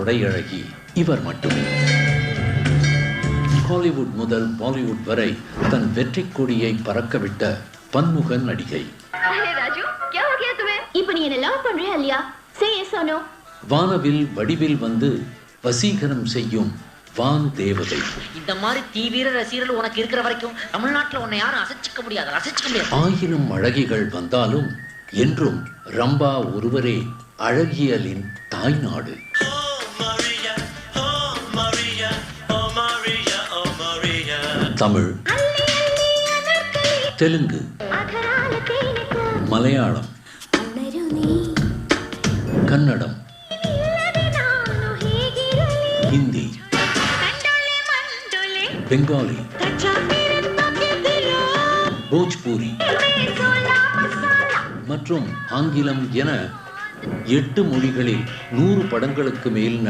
உடையழகி இவர் மட்டுமே. ஹாலிவுட் முதல் பாலிவுட் வரை தன் வெற்றி கொடியை பறக்கவிட்ட பன்முக நடிகை. வானவில் வடிவில் வந்து வசீகரம் செய்யும் வான் தேவதை. இந்த மாதிரி தீவிர ரசிகர்கள் உனக்கு இருக்கிற வரைக்கும் தமிழ்நாட்டில் உன்னை யாரும் அசைச்சிக்க முடியாது அசைச்சிக்க முடியாது. ஆயிரம் அழகிகள் வந்தாலும் என்றும் ரம்பா ஒருவரே அழகியலின் தாய்நாடு தமிழ் தெலுங்கு மலையாளம் கன்னடம் ஹிந்தி பெங்காலி போஜ்பூரி மற்றும் ஆங்கிலம் என எட்டு மொழிகளில் நூறு படங்களுக்கு மேல்